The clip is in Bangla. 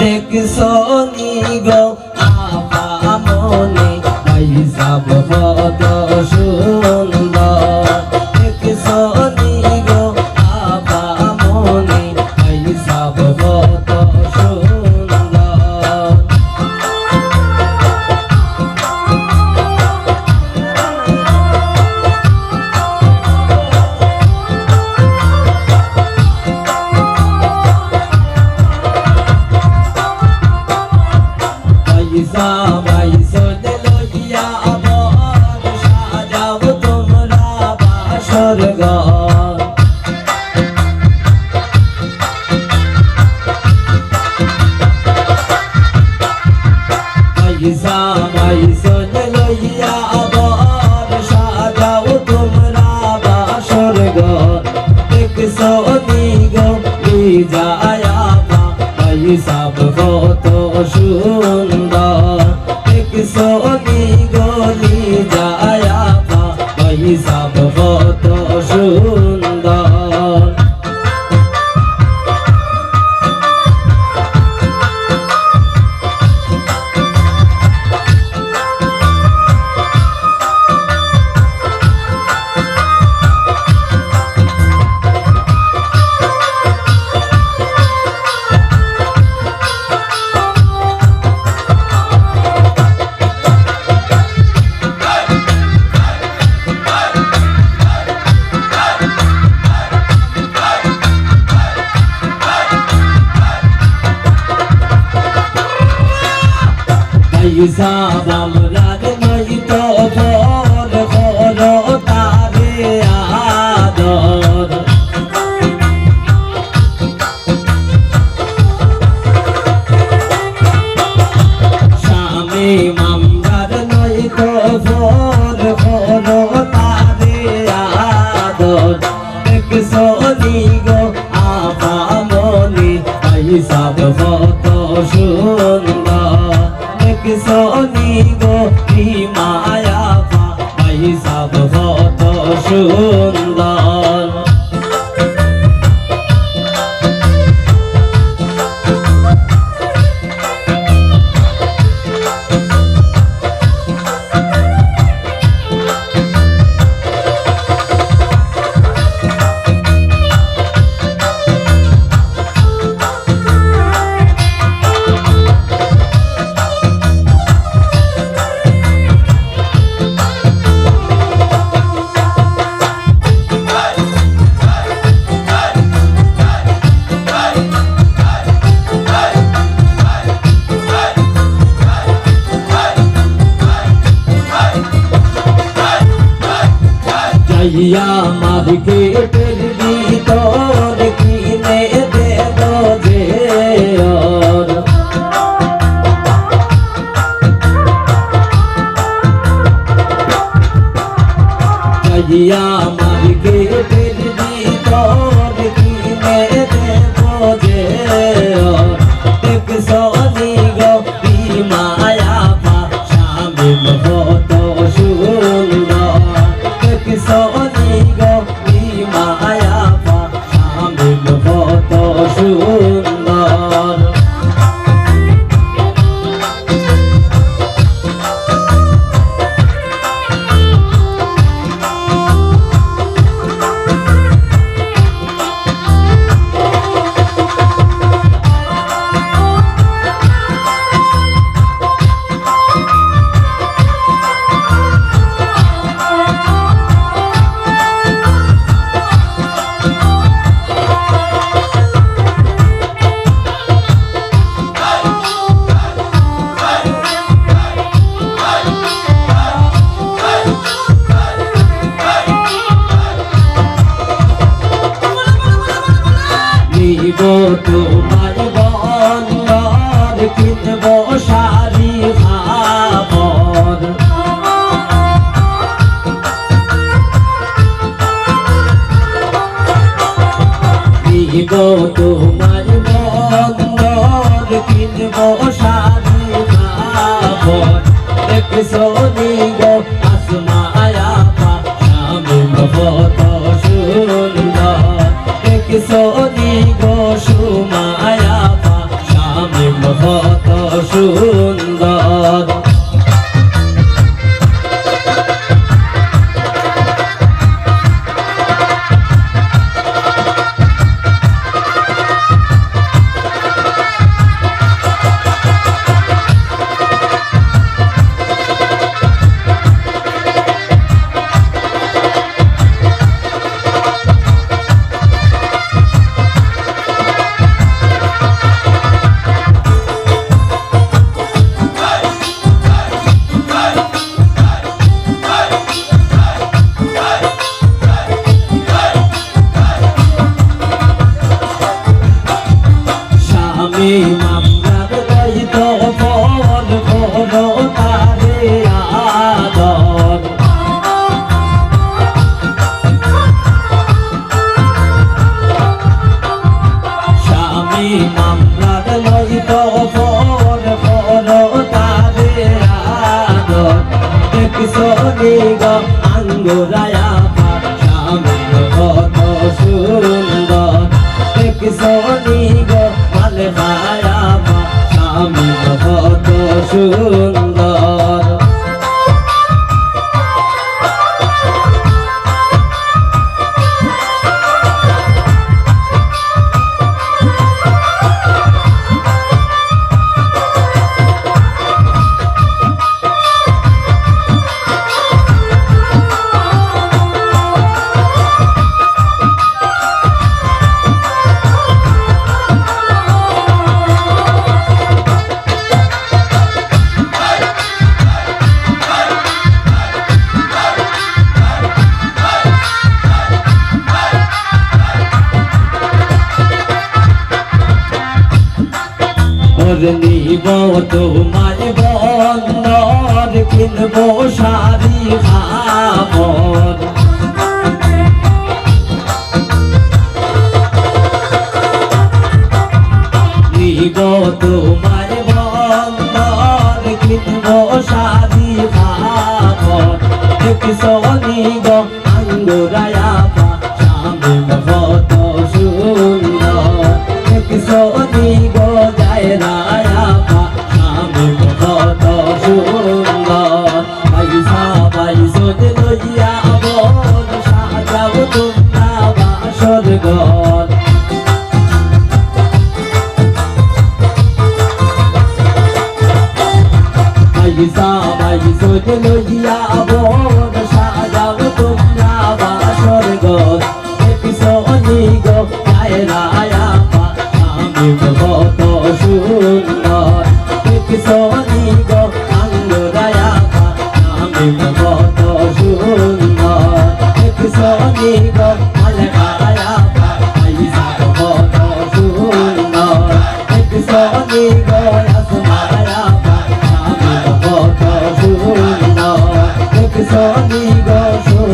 দেখছ নি গো? পয়সা পয়সা লইয়া আমার সাজাও তোমরা বাসর ঘর। পয়সা কত সুন্দর পয়সা বামরার নই তো ফল ফল তারে আদর। স্বামী মামদার নই তো ফল ফল তারে আদর। দেখছ কত যাইয়া মার্কেটের ভিতর কিনে তোমার বন্দর কিনব শাড়ি খাবর নিব তোমার বন্দর কিনব শাড়ি খাবর দেখছ নিগ মামলার দৈত ফল ফল তারে আদর। দেখছ নিগ আঙ্গুরায়া স্বামী কত সুন্দর। দেখছ নিগ মালে সুন্দর। নিব তোমার বন্দর কিনব সারি খাবর নিব তোমার বন্দর কিনব সারি খাবর দেখছ নিব লইয়া বল সাজাব তোমরা বাসর ঘর দেখছ নিগ যায় রায়া স্বামী কত সুন্দর। দেখছ নিগ আঙ্গুরায়া স্বামী কত সুন্দর। দেখছ নিগ আলকায়া দেখছ নিগ